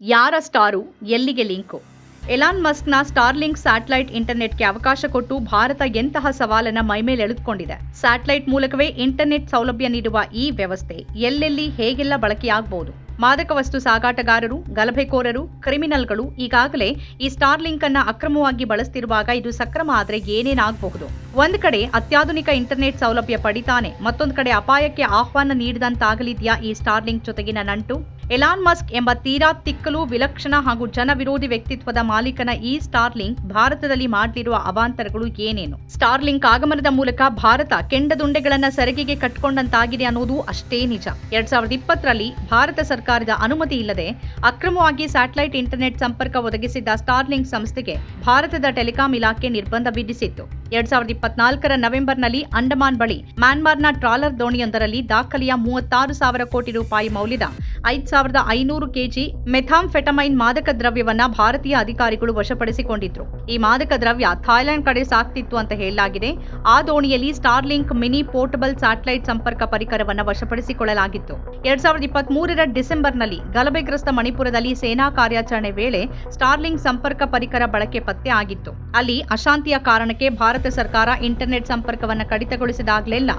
ಯಾರ ಸ್ಟಾರು, ಎಲ್ಲಿಗೆ link? Elon ಮಸ್ಕ್ನ ಸ್ಟಾರ್ಲಿಂಕ್ ಸ್ಯಾಟಲೈಟ್ ಇಂಟರ್ನೆಟ್ಗೆ ಅವಕಾಶ ಕೊಟ್ಟು ಭಾರತ ಎಂತಹ ಸವಾಲನ್ನ ಮೈಮೇಲೆ ಎಳೆದುಕೊಂಡಿದೆ? ಸ್ಯಾಟಲೈಟ್ ಮೂಲಕವೇ ಇಂಟರ್ನೆಟ್ ಸೌಲಭ್ಯ ನೀಡುವ ಈ ವ್ಯವಸ್ಥೆ ಎಲ್ಲೆಲ್ಲಿ ಹೇಗೆಲ್ಲ ಬಳಕೆಯಾಗಬಹುದು ಮಾದಕ ವಸ್ತು ಸಾಗಾಟಗಾರರು, ಗಲಭೆಕೋರರು, ಕ್ರಿಮಿನಲ್ಗಳು ಈಗಾಗಲೇ ಈ ಸ್ಟಾರ್ಲಿಂಕ್ ಅನ್ನ ಅಕ್ರಮವಾಗಿ ಬಳಸ್ತಿರುವಾಗ ಇದು ಸಕ್ರಮ ಆದರೆ ಏನೇನಾಗಬಹುದು? ಒಂದ್ ಕಡೆ ಅತ್ಯಾಧುನಿಕ ಇಂಟರ್ನೆಟ್ ಸೌಲಭ್ಯ ಪಡಿತಾನೆ, ಮತ್ತೊಂದು ಕಡೆ ಅಪಾಯಕ್ಕೆ ಆಹ್ವಾನ ನೀಡಿದಂತಾಗಲಿದೆಯಾ ಈ ಸ್ಟಾರ್ಲಿಂಕ್ ಜೊತೆಗಿನ ನಂಟು? ಎಲಾನ್ ಮಸ್ಕ್ ಎಂಬ ತೀರಾ ತಿಕ್ಕಲು, ವಿಲಕ್ಷಣ ಹಾಗೂ ಜನವಿರೋಧಿ ವ್ಯಕ್ತಿತ್ವದ ಮಾಲೀಕನ ಈ ಸ್ಟಾರ್ಲಿಂಕ್ ಭಾರತದಲ್ಲಿ ಮಾಡಲಿರುವ ಅವಾಂತರಗಳು ಏನೇನು? ಸ್ಟಾರ್ಲಿಂಕ್ ಆಗಮನದ ಮೂಲಕ ಭಾರತ ಕೆಂಡದುಂಡೆಗಳನ್ನ ಸೆರಗಿಗೆ ಕಟ್ಟಿಕೊಂಡಂತಾಗಿದೆ ಅನ್ನೋದು ಅಷ್ಟೇ ನಿಜ. ಎರಡ್ ಸಾವಿರದ ಇಪ್ಪತ್ತರಲ್ಲಿ ಭಾರತ ಸರ್ಕಾರದ ಅನುಮತಿ ಇಲ್ಲದೆ ಅಕ್ರಮವಾಗಿ ಸ್ಯಾಟಲೈಟ್ ಇಂಟರ್ನೆಟ್ ಸಂಪರ್ಕ ಒದಗಿಸಿದ್ದ ಸ್ಟಾರ್ಲಿಂಕ್ ಸಂಸ್ಥೆಗೆ ಭಾರತದ ಟೆಲಿಕಾಂ ಇಲಾಖೆ ನಿರ್ಬಂಧ ವಿಧಿಸಿತ್ತು. ಎರಡ್ ಸಾವಿರದ ಇಪ್ಪತ್ನಾಲ್ಕರ ನವೆಂಬರ್ನಲ್ಲಿ ಅಂಡಮಾನ್ ಬಳಿ ಮ್ಯಾನ್ಮಾರ್ನ ಟ್ರಾಲರ್ ದೋಣಿಯೊಂದರಲ್ಲಿ ದಾಖಲೆಯ ಮೂವತ್ತಾರು ಸಾವಿರ ಕೋಟಿ ರೂಪಾಯಿ ಮೌಲ್ಯದ ಐದ್ ಸಾವಿರದ ಐನೂರು ಕೆಜಿ ಮೆಥಾಂಫೆಟಮೈನ್ ಮಾದಕ ದ್ರವ್ಯವನ್ನು ಭಾರತೀಯ ಅಧಿಕಾರಿಗಳು ವಶಪಡಿಸಿಕೊಂಡಿದ್ರು. ಈ ಮಾದಕ ದ್ರವ್ಯ ಥಾಯ್ಲೆಂಡ್ ಕಡೆ ಸಾಕ್ತಿತ್ತು ಅಂತ ಹೇಳಲಾಗಿದೆ. ಆ ದೋಣಿಯಲ್ಲಿ ಸ್ಟಾರ್ಲಿಂಕ್ ಮಿನಿ ಪೋರ್ಟಬಲ್ ಸ್ಯಾಟಲೈಟ್ ಸಂಪರ್ಕ ಪರಿಕರವನ್ನು ವಶಪಡಿಸಿಕೊಳ್ಳಲಾಗಿತ್ತು. ಎರಡ್ ಸಾವಿರದ ಇಪ್ಪತ್ತ್ ಮೂರರ ಡಿಸೆಂಬರ್ನಲ್ಲಿ ಗಲಭೆಗ್ರಸ್ತ ಮಣಿಪುರದಲ್ಲಿ ಸೇನಾ ಕಾರ್ಯಾಚರಣೆ ವೇಳೆ ಸ್ಟಾರ್ಲಿಂಕ್ ಸಂಪರ್ಕ ಪರಿಕರ ಬಳಕೆ ಪತ್ತೆ ಆಗಿತ್ತು. ಅಲ್ಲಿ ಅಶಾಂತಿಯ ಕಾರಣಕ್ಕೆ ಭಾರತ ಸರ್ಕಾರ ಇಂಟರ್ನೆಟ್ ಸಂಪರ್ಕವನ್ನು ಕಡಿತಗೊಳಿಸಿದಾಗಲೆಲ್ಲ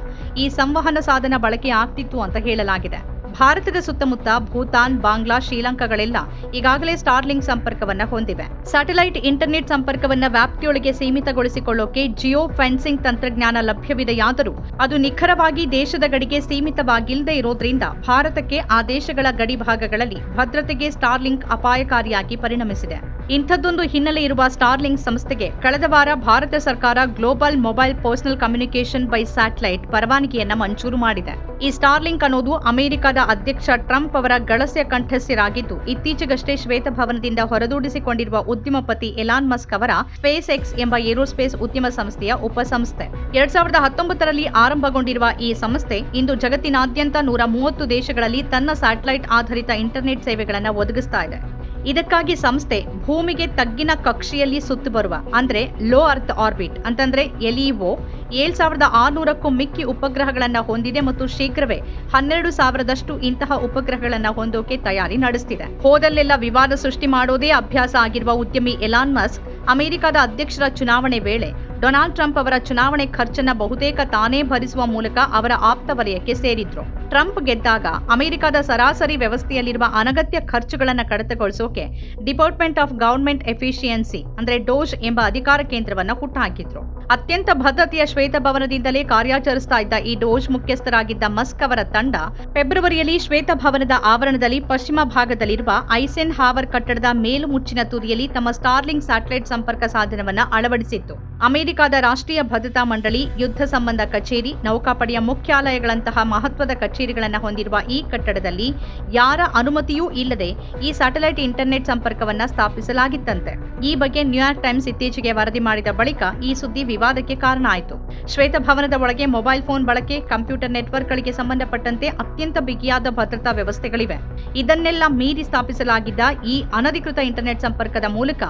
ಈ ಸಂವಹನ ಸಾಧನ ಬಳಕೆ ಆಗ್ತಿತ್ತು ಅಂತ ಹೇಳಲಾಗಿದೆ. ಭಾರತದ ಸುತ್ತಮುತ್ತ ಭೂತಾನ್, ಬಾಂಗ್ಲಾ, ಶ್ರೀಲಂಕಾಗಳೆಲ್ಲ ಈಗಾಗಲೇ ಸ್ಟಾರ್ಲಿಂಕ್ ಸಂಪರ್ಕವನ್ನ ಹೊಂದಿವೆ. ಸ್ಯಾಟಲೈಟ್ ಇಂಟರ್ನೆಟ್ ಸಂಪರ್ಕವನ್ನ ವ್ಯಾಪ್ತಿಯೊಳಗೆ ಸೀಮಿತಗೊಳಿಸಿಕೊಳ್ಳೋಕೆ ಜಿಯೋ ಫೆನ್ಸಿಂಗ್ ತಂತ್ರಜ್ಞಾನ ಲಭ್ಯವಿದೆಯಾದರೂ ಅದು ನಿಖರವಾಗಿ ದೇಶದ ಗಡಿಗೆ ಸೀಮಿತವಾಗಿಲ್ಲದೆ ಇರೋದ್ರಿಂದ ಭಾರತಕ್ಕೆ ಆ ದೇಶಗಳ ಗಡಿ ಭಾಗಗಳಲ್ಲಿ ಭದ್ರತೆಗೆ ಸ್ಟಾರ್ಲಿಂಕ್ ಅಪಾಯಕಾರಿಯಾಗಿ ಪರಿಣಮಿಸಿದೆ. ಇಂಥದ್ದೊಂದು ಹಿನ್ನೆಲೆ ಇರುವ ಸ್ಟಾರ್ಲಿಂಕ್ ಸಂಸ್ಥೆಗೆ ಕಳೆದ ವಾರ ಭಾರತ ಸರ್ಕಾರ global mobile personal communication by satellite ಪರವಾನಗಿಯನ್ನ ಮಂಜೂರು ಮಾಡಿದೆ. ಈ ಸ್ಟಾರ್ಲಿಂಕ್ ಅನ್ನೋದು ಅಮೆರಿಕದ ಅಧ್ಯಕ್ಷ ಟ್ರಂಪ್ ಅವರ ಗಳಸೆಯ ಕಂಠಸ್ಥರಾಗಿದ್ದು, ಇತ್ತೀಚೆಗಷ್ಟೇ ಶ್ವೇತಭವನದಿಂದ ಹೊರದೂಡಿಸಿಕೊಂಡಿರುವ ಉದ್ಯಮಪತಿ ಎಲಾನ್ ಮಸ್ಕ್ ಅವರ ಸ್ಪೇಸ್ ಎಕ್ಸ್ ಎಂಬ ಏರೋಸ್ಪೇಸ್ ಉದ್ಯಮ ಸಂಸ್ಥೆಯ ಉಪಸಂಸ್ಥೆ. ಎರಡ್ ಸಾವಿರದ ಹತ್ತೊಂಬತ್ತರಲ್ಲಿ ಆರಂಭಗೊಂಡಿರುವ ಈ ಸಂಸ್ಥೆ ಇಂದು ಜಗತ್ತಿನಾದ್ಯಂತ ನೂರ ಮೂವತ್ತು ದೇಶಗಳಲ್ಲಿ ತನ್ನ ಸ್ಯಾಟಲೈಟ್ ಆಧಾರಿತ ಇಂಟರ್ನೆಟ್ ಸೇವೆಗಳನ್ನು ಒದಗಿಸ್ತಾ ಇದೆ. ಇದಕ್ಕಾಗಿ ಸಂಸ್ಥೆ ಭೂಮಿಗೆ ತಗ್ಗಿನ ಕಕ್ಷೆಯಲ್ಲಿ ಸುತ್ತು ಬರುವ, ಅಂದ್ರೆ ಲೋ ಅರ್ತ್ ಆರ್ಬಿಟ್ ಅಂತಂದ್ರೆ ಎಲಿಒ ಏಳ್ ಸಾವಿರದ ಆರ್ನೂರಕ್ಕೂ ಮಿಕ್ಕಿ ಉಪಗ್ರಹಗಳನ್ನು ಹೊಂದಿದೆ ಮತ್ತು ಶೀಘ್ರವೇ ಹನ್ನೆರಡು ಸಾವಿರದಷ್ಟು ಇಂತಹ ಉಪಗ್ರಹಗಳನ್ನ ಹೊಂದೋಕೆ ತಯಾರಿ ನಡೆಸ್ತಿದೆ. ಹೋದಲ್ಲೆಲ್ಲ ವಿವಾದ ಸೃಷ್ಟಿ ಮಾಡೋದೇ ಅಭ್ಯಾಸ ಆಗಿರುವ ಉದ್ಯಮಿ ಎಲಾನ್ ಮಸ್ಕ್ ಅಮೆರಿಕದ ಅಧ್ಯಕ್ಷರ ಚುನಾವಣೆ ವೇಳೆ ಡೊನಾಲ್ಡ್ ಟ್ರಂಪ್ ಅವರ ಚುನಾವಣೆ ಖರ್ಚನ್ನ ಬಹುತೇಕ ತಾನೇ ಭರಿಸುವ ಮೂಲಕ ಅವರ ಆಪ್ತ ವಲಯಕ್ಕೆ ಸೇರಿದ್ರು. ಟ್ರಂಪ್ ಗೆದ್ದಾಗ ಅಮೆರಿಕದ ಸರಾಸರಿ ವ್ಯವಸ್ಥೆಯಲ್ಲಿರುವ ಅನಗತ್ಯ ಖರ್ಚುಗಳನ್ನು ಕಡಿತಗೊಳಿಸೋಕೆ ಡಿಪಾರ್ಟ್ಮೆಂಟ್ ಆಫ್ ಗವರ್ಮೆಂಟ್ ಎಫಿಷಿಯನ್ಸಿ, ಅಂದ್ರೆ ಡೋಜ್ ಎಂಬ ಅಧಿಕಾರ ಕೇಂದ್ರವನ್ನ ಹುಟ್ಟುಹಾಕಿದ್ರು ಅತ್ಯಂತ ಭದ್ರತೆಯ ಶ್ವೇತಭವನದಿಂದಲೇ ಕಾರ್ಯಾಚರಿಸ್ತಾ ಇದ್ದ ಈ ಡೋಜ್ ಮುಖ್ಯಸ್ಥರಾಗಿದ್ದ ಮಸ್ಕ್ ಅವರ ತಂಡ ಫೆಬ್ರವರಿಯಲ್ಲಿ ಶ್ವೇತಭವನದ ಆವರಣದಲ್ಲಿ ಪಶ್ಚಿಮ ಭಾಗದಲ್ಲಿರುವ ಐಸೆನ್ ಹಾವರ್ ಕಟ್ಟಡದ ಮೇಲುಮುಚ್ಚಿನ ತುದಿಯಲ್ಲಿ ತಮ್ಮ ಸ್ಟಾರ್ಲಿಂಗ್ ಸ್ಯಾಟಲೈಟ್ ಸಂಪರ್ಕ ಸಾಧನವನ್ನ ಅಳವಡಿಸಿತ್ತು. ಅಮೆರಿಕದ ರಾಷ್ಟ್ರೀಯ ಭದ್ರತಾ ಮಂಡಳಿ, ಯುದ್ಧ ಸಂಬಂಧ ಕಚೇರಿ, ನೌಕಾಪಡೆಯ ಮುಖ್ಯಾಲಯಗಳಂತಹ ಮಹತ್ವದ ಕಚೇರಿಗಳನ್ನು ಹೊಂದಿರುವ ಈ ಕಟ್ಟಡದಲ್ಲಿ ಯಾರ ಅನುಮತಿಯೂ ಇಲ್ಲದೆ ಈ ಸ್ಯಾಟಲೈಟ್ ಇಂಟರ್ನೆಟ್ ಸಂಪರ್ಕವನ್ನ ಸ್ಥಾಪಿಸಲಾಗಿತ್ತಂತೆ. ಈ ಬಗ್ಗೆ ನ್ಯೂಯಾರ್ಕ್ ಟೈಮ್ಸ್ ಇತ್ತೀಚೆಗೆ ವರದಿ ಮಾಡಿದ ಬಳಿಕ ಈ ಸುದ್ದಿ ವಿವಾದಕ್ಕೆ ಕಾರಣ ಆಯಿತು. ಶ್ವೇತಭವನದ ಒಳಗೆ ಮೊಬೈಲ್ ಫೋನ್ ಬಳಕೆ, ಕಂಪ್ಯೂಟರ್ ನೆಟ್ವರ್ಕ್ಗಳಿಗೆ ಸಂಬಂಧಪಟ್ಟಂತೆ ಅತ್ಯಂತ ಬಿಗಿಯಾದ ಭದ್ರತಾ ವ್ಯವಸ್ಥೆಗಳಿವೆ. ಇದನ್ನೆಲ್ಲ ಮೀರಿ ಸ್ಥಾಪಿಸಲಾಗಿದ್ದ ಈ ಅನಧಿಕೃತ ಇಂಟರ್ನೆಟ್ ಸಂಪರ್ಕದ ಮೂಲಕ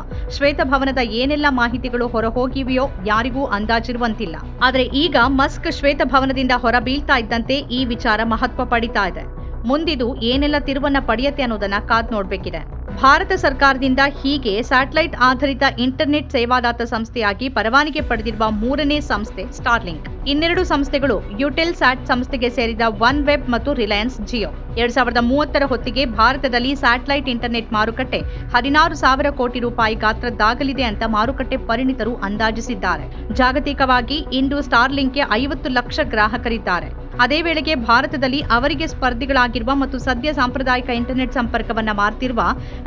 ಶ್ವೇತಭವನದ ಏನೆಲ್ಲ ಮಾಹಿತಿಗಳು ಹೊರಹೋಗಿವೆಯೋ ಯಾರಿಗೂ ಅಂದಾಜಿರುವಂತಿಲ್ಲ. ಆದರೆ ಈಗ ಮಸ್ಕ್ ಶ್ವೇತಭವನದಿಂದ ಹೊರಬೀಳ್ತಾ ಇದ್ದಂತೆ ಈ ವಿಚಾರ ಮಹತ್ವ ಪಡಿತಾ ಇದೆ. ಮುಂದಿದು ಏನೆಲ್ಲ ತಿರುವನ್ನ ಪಡೆಯತ್ತೆ ಅನ್ನೋದನ್ನ ಕಾದ್ ನೋಡ್ಬೇಕಿದೆ. ಭಾರತ ಸರ್ಕಾರದಿಂದ ಹೀಗೆ ಸ್ಯಾಟಲೈಟ್ ಆಧಾರಿತ ಇಂಟರ್ನೆಟ್ ಸೇವಾದಾತ ಸಂಸ್ಥೆಯಾಗಿ ಪರವಾನಗಿ ಪಡೆದಿರುವ ಮೂರನೇ ಸಂಸ್ಥೆ ಸ್ಟಾರ್ಲಿಂಕ್. ಇನ್ನೆರಡು ಸಂಸ್ಥೆಗಳು ಯುಟೆಲ್ ಸ್ಯಾಟ್ ಸಂಸ್ಥೆಗೆ ಸೇರಿದ ಒನ್ ವೆಬ್ ಮತ್ತು ರಿಲಯನ್ಸ್ ಜಿಯೋ. ಎರಡ್ ಸಾವಿರದ ಮೂವತ್ತರ ಹೊತ್ತಿಗೆ ಭಾರತದಲ್ಲಿ ಸ್ಯಾಟಲೈಟ್ ಇಂಟರ್ನೆಟ್ ಮಾರುಕಟ್ಟೆ ಹದಿನಾರು ಸಾವಿರ ಕೋಟಿ ರೂಪಾಯಿ ಗಾತ್ರದ್ದಾಗಲಿದೆ ಅಂತ ಮಾರುಕಟ್ಟೆ ಪರಿಣಿತರು ಅಂದಾಜಿಸಿದ್ದಾರೆ. ಜಾಗತಿಕವಾಗಿ ಇಂದು ಸ್ಟಾರ್ಲಿಂಕ್ಗೆ ಐವತ್ತು ಲಕ್ಷ ಗ್ರಾಹಕರಿದ್ದಾರೆ. ಅದೇ ವೇಳೆಗೆ ಭಾರತದಲ್ಲಿ ಅವರಿಗೆ ಸ್ಪರ್ಧಿಗಳಾಗಿರುವ ಮತ್ತು ಸದ್ಯ ಸಾಂಪ್ರದಾಯಿಕ ಇಂಟರ್ನೆಟ್ ಸಂಪರ್ಕವನ್ನು ಮಾರ್ತಿರುವ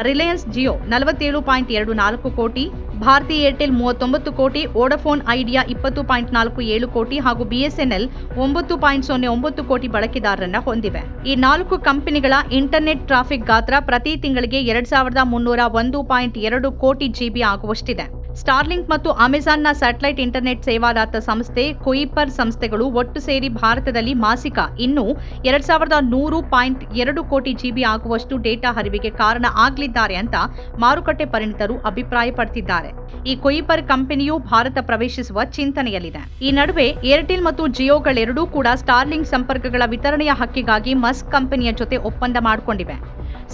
ರಿಲಯನ್ಸ್ ಜಿಯೋ ನಲವತ್ತೇಳು ಪಾಯಿಂಟ್ ಎರಡು ನಾಲ್ಕು ಕೋಟಿ ಭಾರತಿ ಏರ್ಟೆಲ್ ಮೂವತ್ತೊಂಬತ್ತು ಕೋಟಿ, ವೋಡಫೋನ್ ಐಡಿಯಾ ಇಪ್ಪತ್ತು ಪಾಯಿಂಟ್ ನಾಲ್ಕು ಏಳು ಕೋಟಿ ಹಾಗೂ ಬಿಎಸ್ಎನ್ಎಲ್ ಒಂಬತ್ತು ಪಾಯಿಂಟ್ ಸೊನ್ನೆ ಒಂಬತ್ತು ಕೋಟಿ ಬಳಕೆದಾರರನ್ನ ಹೊಂದಿವೆ. ಈ ನಾಲ್ಕು ಕಂಪನಿಗಳ ಇಂಟರ್ನೆಟ್ ಟ್ರಾಫಿಕ್ ಗಾತ್ರ ಪ್ರತಿ ತಿಂಗಳಿಗೆ ಎರಡ್ ಸಾವಿರದ ಮುನ್ನೂರ ಒಂದು ಪಾಯಿಂಟ್ ಎರಡು ಕೋಟಿ ಜಿಬಿ ಆಗುವಷ್ಟಿದೆ. ಸ್ಟಾರ್ಲಿಂಕ್ ಮತ್ತು ಅಮೆಜಾನ್ನ ಸ್ಯಾಟಲೈಟ್ ಇಂಟರ್ನೆಟ್ ಸೇವಾದಾತ ಸಂಸ್ಥೆ ಕೊಯಿಪರ್ ಸಂಸ್ಥೆಗಳು ಒಟ್ಟು ಸೇರಿ ಭಾರತದಲ್ಲಿ ಮಾಸಿಕ ಇನ್ನೂ ಎರಡ್ ಸಾವಿರದ ನೂರು ಪಾಯಿಂಟ್ ಎರಡು ಕೋಟಿ ಜಿಬಿ ಆಗುವಷ್ಟು ಡೇಟಾ ಹರಿವಿಗೆ ಕಾರಣ ಆಗಲಿದ್ದಾರೆ ಅಂತ ಮಾರುಕಟ್ಟೆ ಪರಿಣಿತರು ಅಭಿಪ್ರಾಯಪಡ್ತಿದ್ದಾರೆ. ಈ ಕೊಯಿಪರ್ ಕಂಪನಿಯು ಭಾರತ ಪ್ರವೇಶಿಸುವ ಚಿಂತನೆಯಲ್ಲಿದೆ. ಈ ನಡುವೆ ಏರ್ಟೆಲ್ ಮತ್ತು ಜಿಯೋಗಳೆರಡೂ ಕೂಡ ಸ್ಟಾರ್ಲಿಂಕ್ ಸಂಪರ್ಕಗಳ ವಿತರಣೆಯ ಹಕ್ಕಿಗಾಗಿ ಮಸ್ಕ್ ಕಂಪನಿಯ ಜೊತೆ ಒಪ್ಪಂದ ಮಾಡಿಕೊಂಡಿವೆ.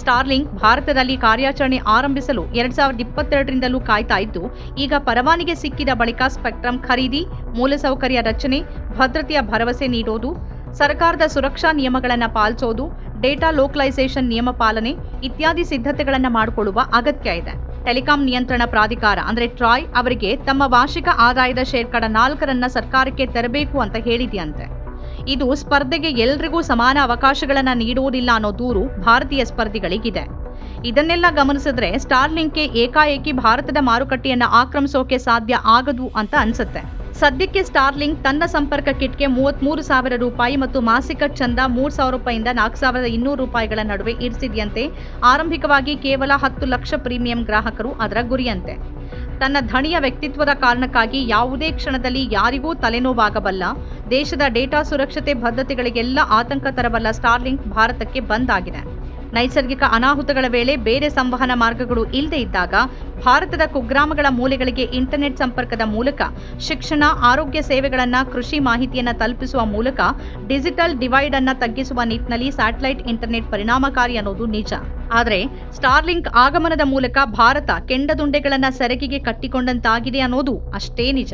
ಸ್ಟಾರ್ಲಿಂಕ್ ಭಾರತದಲ್ಲಿ ಕಾರ್ಯಾಚರಣೆ ಆರಂಭಿಸಲು ಎರಡ್ ಸಾವಿರದ ಇಪ್ಪತ್ತೆರಡರಿಂದಲೂ ಕಾಯ್ತಾ ಇದ್ದು, ಈಗ ಪರವಾನಗಿ ಸಿಕ್ಕಿದ ಬಳಿಕ ಸ್ಪೆಕ್ಟ್ರಮ್ ಖರೀದಿ, ಮೂಲಸೌಕರ್ಯ ರಚನೆ, ಭದ್ರತೆಯ ಭರವಸೆ ನೀಡೋದು, ಸರ್ಕಾರದ ಸುರಕ್ಷಾ ನಿಯಮಗಳನ್ನು ಪಾಲಿಸೋದು, ಡೇಟಾ ಲೋಕಲೈಸೇಷನ್ ನಿಯಮ ಪಾಲನೆ ಇತ್ಯಾದಿ ಸಿದ್ಧತೆಗಳನ್ನು ಮಾಡಿಕೊಳ್ಳುವ ಅಗತ್ಯ ಇದೆ. ಟೆಲಿಕಾಂ ನಿಯಂತ್ರಣ ಪ್ರಾಧಿಕಾರ ಅಂದರೆ ಟ್ರಾಯ್ ಅವರಿಗೆ ತಮ್ಮ ವಾರ್ಷಿಕ ಆದಾಯದ ಶೇಕಡ ನಾಲ್ಕರನ್ನ ಸರ್ಕಾರಕ್ಕೆ ತರಬೇಕು ಅಂತ ಹೇಳಿದೆಯಂತೆ. ಇದು ಸ್ಪರ್ಧೆಗೆ ಎಲ್ರಿಗೂ ಸಮಾನ ಅವಕಾಶಗಳನ್ನ ನೀಡುವುದಿಲ್ಲ ಅನ್ನೋ ದೂರು ಭಾರತೀಯ ಸ್ಪರ್ಧಿಗಳಿಗಿದೆ. ಇದನ್ನೆಲ್ಲ ಗಮನಿಸಿದ್ರೆ ಸ್ಟಾರ್ಲಿಂಕ್ಗೆ ಏಕಾಏಕಿ ಭಾರತದ ಮಾರುಕಟ್ಟೆಯನ್ನು ಆಕ್ರಮಿಸೋಕೆ ಸಾಧ್ಯ ಆಗದು ಅಂತ ಅನ್ಸುತ್ತೆ. ಸದ್ಯಕ್ಕೆ ಸ್ಟಾರ್ಲಿಂಕ್ ತನ್ನ ಸಂಪರ್ಕ ಕಿಟ್ಗೆ ಮೂವತ್ಮೂರು ಸಾವಿರ ರೂಪಾಯಿ ಮತ್ತು ಮಾಸಿಕ ಚಂದ ಮೂರು ಸಾವಿರ ರೂಪಾಯಿಂದ ನಾಲ್ಕು ಸಾವಿರದ ಇನ್ನೂರು ರೂಪಾಯಿಗಳ ನಡುವೆ ಇರಿಸಿದೆಯಂತೆ. ಆರಂಭಿಕವಾಗಿ ಕೇವಲ ಹತ್ತು ಲಕ್ಷ ಪ್ರೀಮಿಯಂ ಗ್ರಾಹಕರು ಅದರ ಗುರಿಯಂತೆ. ತನ್ನ ಧಣಿಯ ವ್ಯಕ್ತಿತ್ವದ ಕಾರಣಕ್ಕಾಗಿ ಯಾವುದೇ ಕ್ಷಣದಲ್ಲಿ ಯಾರಿಗೂ ತಲೆನೋವಾಗಬಲ್ಲ, ದೇಶದ ಡೇಟಾ ಸುರಕ್ಷತೆ ಬದ್ಧತೆಗಳಿಗೆಲ್ಲ ಆತಂಕ ತರಬಲ್ಲ ಸ್ಟಾರ್ಲಿಂಕ್ ಭಾರತಕ್ಕೆ ಬಂದ್ ಆಗಿದೆ. ನೈಸರ್ಗಿಕ ಅನಾಹುತಗಳ ವೇಳೆ ಬೇರೆ ಸಂವಹನ ಮಾರ್ಗಗಳು ಇಲ್ಲದೆ ಇದ್ದಾಗ ಭಾರತದ ಕುಗ್ರಾಮಗಳ ಮೂಲೆಗಳಿಗೆ ಇಂಟರ್ನೆಟ್ ಸಂಪರ್ಕದ ಮೂಲಕ ಶಿಕ್ಷಣ, ಆರೋಗ್ಯ ಸೇವೆಗಳನ್ನು, ಕೃಷಿ ಮಾಹಿತಿಯನ್ನು ತಲುಪಿಸುವ ಮೂಲಕ ಡಿಜಿಟಲ್ ಡಿವೈಡ್ ಅನ್ನು ತಗ್ಗಿಸುವ ನಿಟ್ಟಿನಲ್ಲಿ ಸ್ಯಾಟಲೈಟ್ ಇಂಟರ್ನೆಟ್ ಪರಿಣಾಮಕಾರಿ ಅನ್ನೋದು ನಿಜ. ಆದರೆ ಸ್ಟಾರ್ಲಿಂಕ್ ಆಗಮನದ ಮೂಲಕ ಭಾರತ ಕೆಂಡದುಂಡೆಗಳನ್ನು ಸೆರಗಿಗೆ ಕಟ್ಟಿಕೊಂಡಂತಾಗಿದೆ ಅನ್ನೋದು ಅಷ್ಟೇ ನಿಜ.